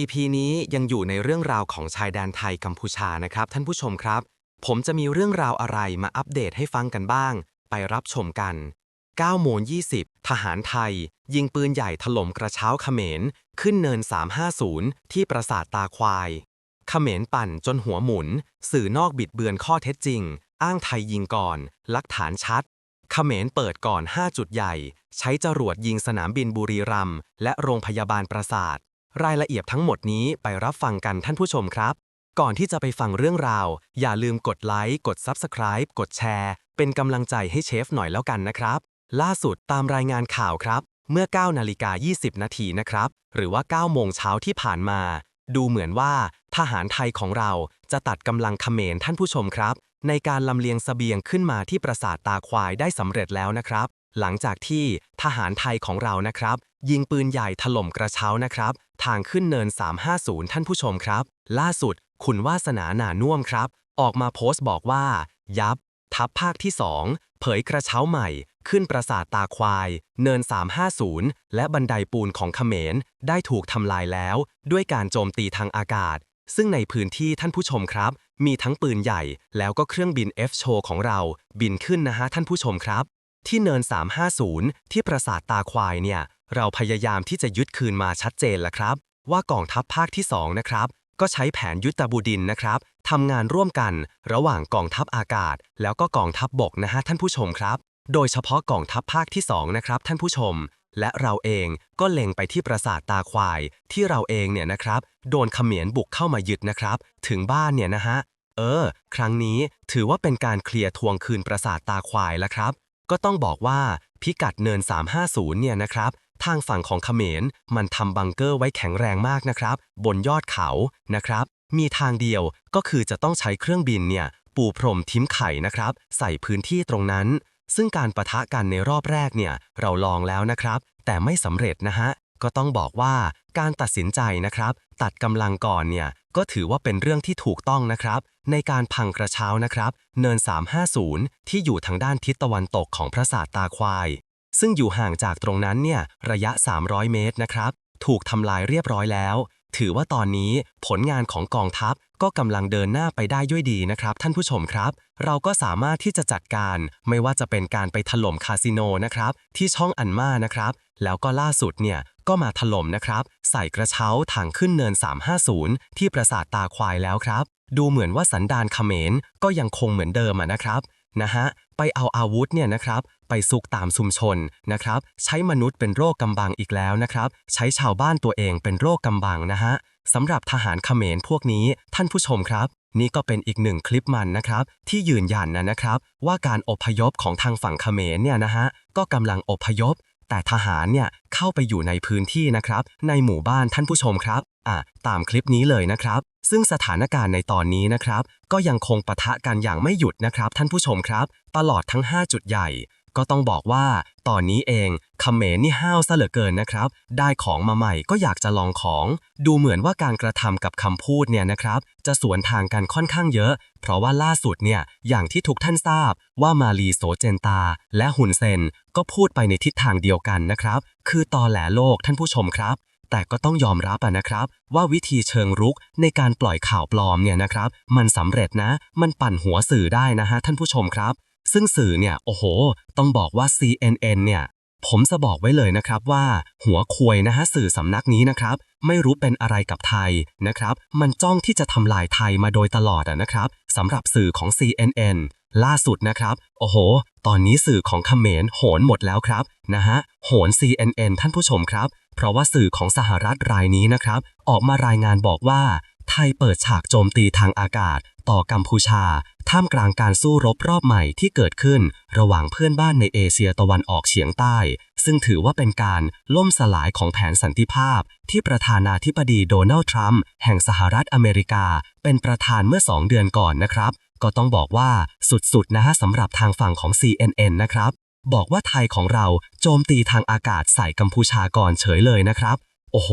EP นี้ยังอยู่ในเรื่องราวของชายแดนไทยกัมพูชานะครับ ท่านผู้ชมครับ ผมจะมีเรื่องราวอะไรมาอัปเดตให้ฟังกันบ้าง ไปรับชมกัน9โมง20 ทหารไทย ยิงปืนใหญ่ถล่มกระเช้าเขมร ขึ้นเนิน 350 ที่ปราสาทตาควายเขมรปั่นจนหัวหมุน สื่อนอกบิดเบือนข้อเท็จจริง อ้างไทยยิงก่อนหลักฐานชัดเขมรเปิดก่อน 5 จุดใหญ่ ใช้จรวดยิงสนามบินบุรีรัมย์และโรงพยาบาลปราสาท รายละเอียดทั้งหมดนี้ไปรับฟังกันท่านผู้ชมครับ ก่อนที่จะไปฟังเรื่องราว อย่าลืมกดไลค์ กด Subscribe กดแชร์ เป็นกำลังใจให้เชฟหน่อยแล้วกันนะครับ ล่าสุดตามรายงานข่าวครับ เมื่อ 9 นาฬิกา 20 นาทีนะครับ หรือว่า 9 โมงเช้าที่ผ่านมา ดูเหมือนว่าทหารไทยของเราจะตัดกำลังเขมรท่านผู้ชมครับ ในการลำเลียงเสบียงขึ้นมาที่ปราสาทตาควายได้สำเร็จแล้วนะครับ หลังจากที่ทหารไทยของเรานะครับ ยิงปืนใหญ่ถล่มกระเช้านะครับ ทางขึ้นเนิน 350 ท่านผู้ชมครับ ล่าสุด คุณวาสนาหนาน่วมครับ ออกมาโพสต์บอกว่า ยับ ทัพภาคที่ 2 เผยกระเช้าใหม่ ขึ้นปราสาทตาควาย เนิน 350 และบันไดปูนของเขมร ได้ถูกทำลายแล้ว ด้วยการโจมตีทางอากาศ ซึ่งในพื้นที่ท่านผู้ชมครับ มีทั้งปืนใหญ่ แล้วก็เครื่องบิน F โชของเรา บินขึ้นนะฮะท่านผู้ชมครับ ที่เนิน 350 ที่ปราสาทตาควายเนี่ย เราพยายามที่จะยึดคืนมาชัดเจนแล้วครับ ว่ากองทัพภาคที่ 2 นะครับ ก็ใช้แผนยุทธบูดินนะครับทำงานร่วมกันระหว่างกองทัพอากาศ แล้วก็กองทัพบบกนะฮะท่านผู้ชมครับ โดยเฉพาะกองทัพภาคที่ 2 นะครับ ท่านผู้ชม และเราเองก็เล็งไปที่ปราสาทตาควาย ที่เราเองเนี่ยนะครับ โดนเขมรบุกเข้ามายึดนะครับ ถึงบ้านเนี่ยนะฮะเออ ครั้งนี้ถือว่าเป็นการเคลียร์ทวงคืนปราสาทตาควายแล้วครับ ก็ต้องบอกว่าพิกัดเนิน 350 เนี่ยนะครับ ทางฝั่งของเขมร มันทำบังเกอร์ไว้แข็งแรงมากนะครับ บนยอดเขานะครับ มีทางเดียวก็คือจะต้องใช้เครื่องบินเนี่ยปูพรมทิ้มไข่นะครับ ใส่พื้นที่ตรงนั้น ซึ่งการประทะกันในรอบแรกเนี่ยเราลองแล้วนะครับ แต่ไม่สำเร็จนะฮะก็ต้องบอกว่าการตัดสินใจนะครับ ตัดกำลังก่อนเนี่ยก็ถือว่าเป็นเรื่องที่ถูกต้องนะครับ ในการพังกระเช้านะครับ เนิน 350 ที่อยู่ทางด้านทิศตะวันตกของพระศาสตาควาย ซึ่งอยู่ห่างจากตรงนั้นเนี่ยระยะ 300 เมตรนะครับ ถูกทำลายเรียบร้อยแล้ว ถือว่าตอนนี้ผลงานของกองทัพก็กำลังเดินหน้าไปได้ด้วยดีนะครับ ท่านผู้ชมครับ เราก็สามารถที่จะจัดการ ไม่ว่าจะเป็นการไปถล่มคาสิโนนะครับ ที่ช่องอันมานะครับ แล้วก็ล่าสุดเนี่ยก็มาถล่มนะครับ ใส่กระเช้าทางขึ้นเนิน 350 ที่ปราสาทตาควายแล้วครับ ดูเหมือนว่าสันดานเขมรก็ยังคงเหมือนเดิมะนะครับ นะฮะไปเอาอาวุธเนี่ยนะครับไปซุกตามชุมชนนะครับ ใช้มนุษย์เป็นโรคกำบังอีกแล้วนะครับ ใช้ชาวบ้านตัวเองเป็นโรคกำบังนะฮะสำหรับทหารเขมรพวกนี้ท่านผู้ชมครับ นี่ก็เป็นอีกหนึ่งคลิปมันนะครับ ที่ยืนยันนะนะครับ ว่าการอพยพของทางฝั่งเขมรเนี่ยนะฮะก็กำลังอพยพ แต่ทหารเนี่ยเข้าไปอยู่ในพื้นที่นะครับ ในหมู่บ้านท่านผู้ชมครับ อะตามคลิปนี้เลยนะครับ ซึ่งสถานการณ์ในตอนนี้นะครับ ก็ยังคงปะทะกันอย่างไม่หยุดนะครับ ท่านผู้ชมครับ ตลอดทั้ง 5 จุดใหญ่ ก็ต้องบอกว่า ตอนนี้เองเขมรนี่ห้าวซะเหลือเกินนะครับ ได้ของมาใหม่ก็อยากจะลองของ ดูเหมือนว่าการกระทำกับคำพูดเนี่ยนะครับ จะสวนทางกันค่อนข้างเยอะ เพราะว่าล่าสุดเนี่ยอย่างที่ทุกท่านทราบ ว่ามาลีโซเจนตา และฮุนเซนก็พูดไปในทิศทางเดียวกันนะครับ คือตอแหลโลกท่านผู้ชมครับ แต่ก็ต้องยอมรับนะครับ ว่าวิธีเชิงรุกในการปล่อยข่าวปลอมเนี่ยนะครับ มันสำเร็จนะ มันปั่นหัวสื่อได้นะฮะท่านผู้ชมครับ ซึ่งสื่อเนี่ยโอ้โห ต้องบอกว่า CNN เนี่ยผมจะบอกไว้เลยนะครับว่า หัวควยนะฮะสื่อสำนักนี้นะครับ ไม่รู้เป็นอะไรกับไทยนะครับ มันจ้องที่จะทำลายไทยมาโดยตลอดนะครับสำหรับสื่อของ CNN ล่าสุดนะครับ โอ้โห ตอนนี้สื่อของเขมรโหนหมดแล้วครับนะฮะโหน CNN ท่านผู้ชมครับ เพราะว่าสื่อของสหรัฐรายนี้นะครับ ออกมารายงานบอกว่า ไทยเปิดฉากโจมตีทางอากาศ ต่อกัมพูชา ท่ามกลางการสู้รบรอบใหม่ที่เกิดขึ้น ระหว่างเพื่อนบ้านในเอเชียตะวันออกเฉียงใต้ ซึ่งถือว่าเป็นการล่มสลายของแผนสันติภาพ ที่ประธานาธิบดีโดนัลด์ทรัมป์แห่งสหรัฐอเมริกา เป็นประธานเมื่อ 2 เดือนก่อนนะครับ ก็ต้องบอกว่าสุดๆนะฮะสำหรับทางฝั่งของ CNN นะครับ บอกว่าไทยของเราโจมตีทางอากาศใส่กัมพูชาก่อนเฉยเลยนะครับ โอ้โห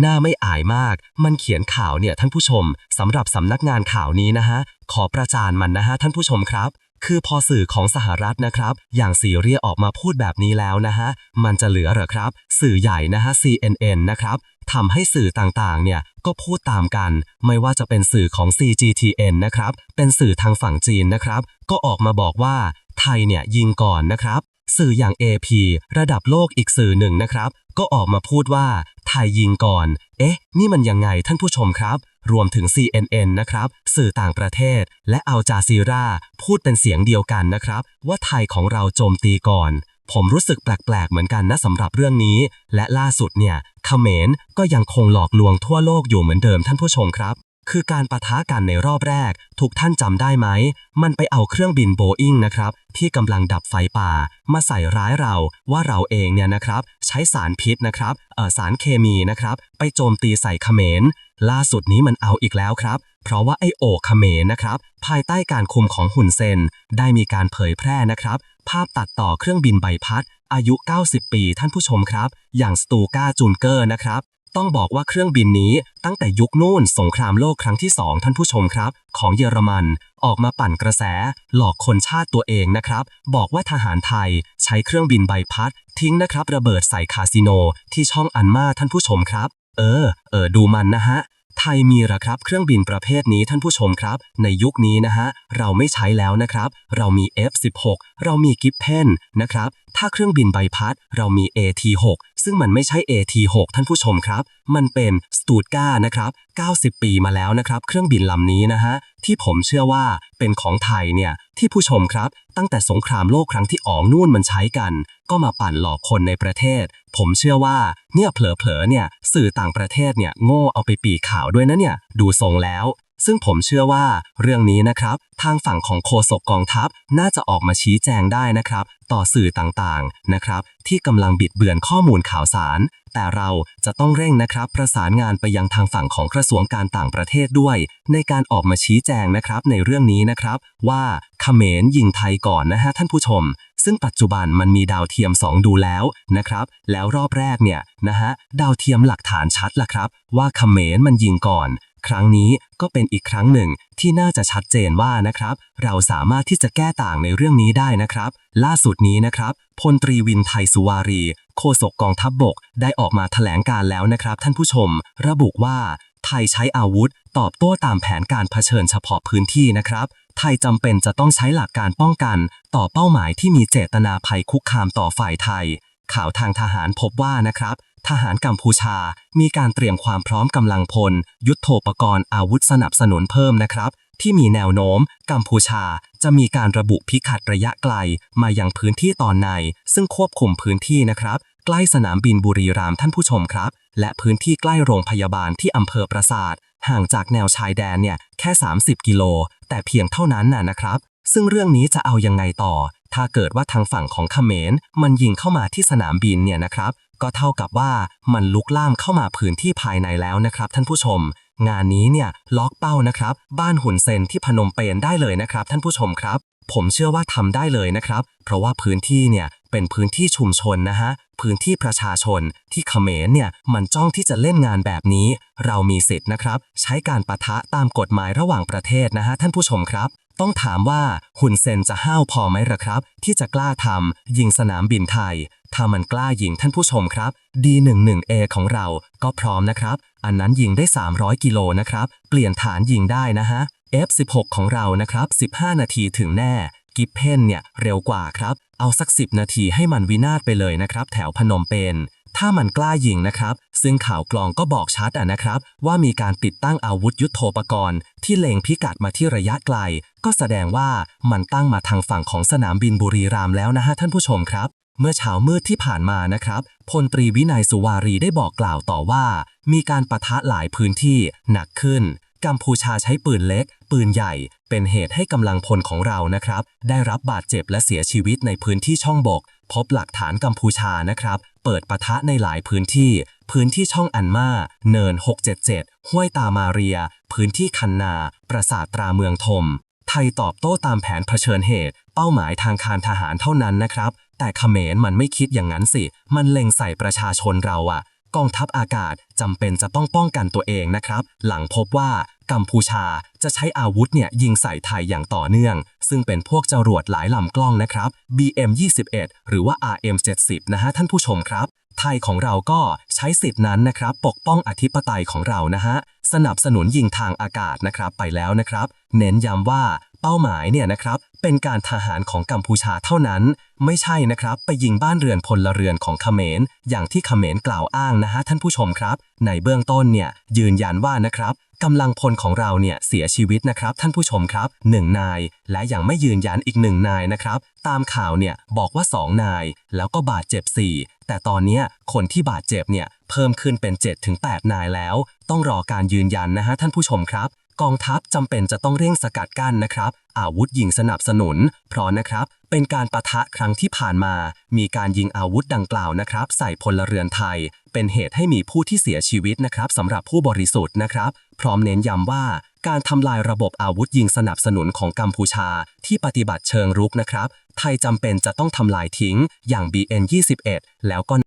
หน้าไม่อายมาก มันเขียนข่าวเนี่ยท่านผู้ชมสำหรับสำนักงานข่าวนี้นะฮะ ขอประจานมันนะฮะท่านผู้ชมครับ คือพอสื่อของสหรัฐนะครับ อย่างซีเรียออกมาพูดแบบนี้แล้วนะฮะ มันจะเหลือเหรอครับ สื่อใหญ่นะฮะ CNN นะครับทำให้สื่อต่างๆ เนี่ยก็พูดตามกัน ไม่ว่าจะเป็นสื่อของ CGTN นะครับ เป็นสื่อทางฝั่งจีนนะครับ ก็ออกมาบอกว่าไทยเนี่ยยิงก่อนนะครับ สื่ออย่าง AP ระดับโลกอีกสื่อหนึ่งนะครับ ก็ออกมาพูดว่าไทยยิงก่อน เอ๊ะ นี่มันยังไงท่านผู้ชมครับ รวมถึง CNN นะครับ สื่อต่างประเทศ และอัลจาซีราพูดเป็นเสียงเดียวกันนะครับ ว่าไทยของเราโจมตีก่อน ผมรู้สึกแปลกๆ เหมือนกันนะสำหรับเรื่องนี้ และล่าสุดเนี่ยเขมรก็ยังคงหลอกลวงทั่วโลกอยู่เหมือนเดิมท่านผู้ชมครับ คือการปะทะกันในรอบแรก ทุกท่านจำได้ไหม มันไปเอาเครื่องบินโบอิงนะครับ ที่กำลังดับไฟป่า มาใส่ร้ายเราว่าเราเองเนี่ยนะครับ ใช้สารพิษนะครับเอ่อสารเคมีนะครับ ไปโจมตีใส่เขมร ล่าสุดนี้มันเอาอีกแล้วครับ เพราะว่าไอโอเขมรนะครับ ภายใต้การคุมของหุ่นเซน ได้มีการเผยแพร่นะครับ ภาพตัดต่อเครื่องบินใบพัดอายุ 90 ปี ท่านผู้ชมครับ อย่างสตูกาจูนเกอร์นะครับ ต้องบอกว่าเครื่องบินนี้ตั้งแต่ยุคนู่นสงครามโลกครั้งที่ 2 ท่านผู้ชมครับ ของเยอรมันออกมาปั่นกระแส หลอกคนชาติตัวเองนะครับ บอกว่าทหารไทยใช้เครื่องบินใบพัด ทิ้งนะครับ ระเบิดใส่คาสิโนที่ช่องอันมาท่านผู้ชมครับ เออ เออดูมันนะฮะ ไทยมีหรอครับเครื่องบินประเภทนี้ท่านผู้ชมครับ ในยุคนี้นะฮะเราไม่ใช้แล้วนะครับ เรามี F16 เรามีกิฟเพนนะครับ ถ้าเครื่องบินใบพัด เรามี AT6 ซึ่งมันไม่ใช่ AT6 ท่านผู้ชมครับ มันเป็นสตูดก้านะครับ 90 ปีมาแล้วนะครับ เครื่องบินลำนี้นะฮะที่ผมเชื่อว่าเป็นของไทยเนี่ยที่ผู้ชมครับตั้งแต่สงครามโลกครั้งที่อองนู่นมันใช้กัน ก็มาปั่นหลอกคนในประเทศ ผมเชื่อว่าเนี่ยเผลอๆเนี่ยสื่อต่างประเทศเนี่ยโง่เอาไปปีข่าวด้วยนะเนี่ยดูทรงแล้ว ซึ่งผมเชื่อว่าเรื่องนี้นะครับ ทางฝั่งของโฆษกกองทัพน่าจะออกมาชี้แจงได้นะครับ ต่อสื่อต่างๆนะครับ ที่กำลังบิดเบือนข้อมูลข่าวสาร แต่เราจะต้องเร่งนะครับ ประสานงานไปยังทางฝั่งของกระทรวงการต่างประเทศด้วย ในการออกมาชี้แจงนะครับในเรื่องนี้นะครับ ว่าเขมรยิงไทยก่อนนะฮะท่านผู้ชม ซึ่งปัจจุบันมันมีดาวเทียม 2 ดูแล้วนะครับ แล้วรอบแรกเนี่ยนะฮะดาวเทียมหลักฐานชัดละครับ ว่าเขมรมันยิงก่อน ครั้งนี้ก็เป็นอีกครั้งหนึ่งที่น่าจะชัดเจนว่านะครับ เราสามารถที่จะแก้ต่างในเรื่องนี้ได้นะครับ ล่าสุดนี้นะครับพลตรีวินไทยสุวารี โฆษกกองทัพบบก ได้ออกมาแถลงการแล้วนะครับ ท่านผู้ชม ระบุว่า ไทยใช้อาวุธ ตอบโต้ตามแผนการเผชิญเฉพาะพื้นที่นะครับไทยจำเป็นจะต้องใช้หลักการป้องกัน ต่อเป้าหมายที่มีเจตนาภัยคุกคามต่อฝ่ายไทย ข่าวทางทหารพบว่านะครับ ทหารกัมพูชา มีการเตรียมความพร้อมกำลังพล ยุทโธปกรณ์อาวุธสนับสนุนเพิ่มนะครับ ที่มีแนวโน้ม กัมพูชาจะมีการระบุพิกัดระยะไกล มายังพื้นที่ตอนใน ซึ่งควบคุมพื้นที่นะครับ ใกล้สนามบินบุรีรัมย์ท่านผู้ชมครับ และพื้นที่ใกล้โรงพยาบาลที่อำเภอปราสาทห่างจากแนวชายแดนเนี่ยแค่ 30 กิโล แต่เพียงเท่านั้นน่ะนะครับ ซึ่งเรื่องนี้จะเอายังไงต่อ ถ้าเกิดว่าทางฝั่งของเขมรมันยิงเข้ามาที่สนามบินเนี่ยนะครับ ก็เท่ากับว่ามันลุกล่ามเข้ามาพื้นที่ภายในแล้วนะครับ ท่านผู้ชม งานนี้เนี่ยล็อกเป้านะครับ บ้านหุ่นเซนที่พนมเปญได้เลยนะครับ ท่านผู้ชมครับ ผมเชื่อว่าทำได้เลยนะครับ เพราะว่าพื้นที่เนี่ยเป็นพื้นที่ชุมชนนะฮะพื้นที่ประชาชนที่เขมรเนี่ยมันจ้องที่จะเล่นงานแบบนี้ เรามีสิทธิ์นะครับ ใช้การปะทะตามกฎหมายระหว่างประเทศนะฮะท่านผู้ชมครับต้องถามว่าหุ่นเซนจะห้าวพอไหมหรอครับ ที่จะกล้าทำยิงสนามบินไทย ถ้ามันกล้ายิงท่านผู้ชมครับ D11A ของเราก็พร้อมนะครับ อันนั้นยิงได้ 300 กิโลนะครับ เปลี่ยนฐานยิงได้นะฮะ F16 ของเรานะครับ 15 นาทีถึงแน่ กิฟเพนเนี่ยเร็วกว่าครับ เอาสัก 10 นาทีให้มันวินาศไปเลยนะครับ แถวพนมเปญถ้ามันกล้ายิงนะครับ ซึ่งข่าวกลองก็บอกชัดอะนะครับ ว่ามีการติดตั้งอาวุธยุโทโธปกรณ์ ที่เล็งพิกัดมาที่ระยะไกล ก็แสดงว่ามันตั้งมาทางฝั่งของสนามบินบุรีรัมย์แล้วนะฮะท่านผู้ชมครับเมื่อเช้ามืดที่ผ่านมานะครับ พลตรีวินัยสุวารีได้บอกกล่าวต่อว่า มีการปะทะหลายพื้นที่หนักขึ้น กัมพูชาใช้ปืนเล็ก ปืนใหญ่ เป็นเหตุให้กำลังพลของเรานะครับ ได้รับบาดเจ็บและเสียชีวิตในพื้นที่ช่องบก พบหลักฐานกัมพูชานะครับ เปิดปะทะในหลายพื้นที่ พื้นที่ช่องอันมาเนิน 677 ห้วยตามาเรีย พื้นที่คันนา ปราสาทตราเมืองทม ไทยตอบโต้ตามแผนเผชิญเหตุ เป้าหมายทางการทหารเท่านั้นนะครับแต่เขมรมันไม่คิดอย่างนั้นสิ มันเล็งใส่ประชาชนเราอะ กองทัพอากาศจำเป็นจะต้องป้องกันตัวเองนะครับ หลังพบว่ากัมพูชาจะใช้อาวุธเนี่ยยิงใส่ไทยอย่างต่อเนื่อง ซึ่งเป็นพวกจรวดหลายลำกล้องนะครับ BM 21 หรือว่า RM 70 นะฮะท่านผู้ชมครับ ไทยของเราก็ใช้สิทธินั้นนะครับ ปกป้องอธิปไตยของเรานะฮะสนับสนุนยิงทางอากาศนะครับไปแล้วนะครับ เน้นย้ำว่า เป้าหมายเนี่ยนะครับเป็นการทหารของกัมพูชาเท่านั้น ไม่ใช่นะครับไปยิงบ้านเรือนพลเรือนของเขมร อย่างที่เขมรกล่าวอ้างนะฮะท่านผู้ชมครับ ในเบื้องต้นเนี่ยยืนยันว่านะครับกำลังพลของเราเนี่ยเสียชีวิตนะครับท่านผู้ชมครับหนึ่งนาย และยังไม่ยืนยันอีกหนึ่งนายนะครับตามข่าวเนี่ยบอกว่า 2 นาย แล้วก็บาดเจ็บ 4 แต่ตอนนี้คนที่บาดเจ็บเนี่ยเพิ่มขึ้นเป็น 7-8 นายแล้ว ต้องรอการยืนยันนะฮะท่านผู้ชมครับ กองทัพจำเป็นจะต้องเร่งสกัดกั้นนะครับ อาวุธยิงสนับสนุน เพราะนะครับ เป็นการประทะครั้งที่ผ่านมา มีการยิงอาวุธดังกล่าวนะครับ ใส่พลเรือนไทย เป็นเหตุให้มีผู้ที่เสียชีวิตนะครับสำหรับผู้บริสุทธิ์นะครับ พร้อมเน้นย้ำว่าการทำลายระบบอาวุธยิงสนับสนุนของกัมพูชา ที่ปฏิบัติเชิงรุกนะครับ ไทยจำเป็นจะต้องทำลายทิ้งอย่าง BN 21 แล้วก็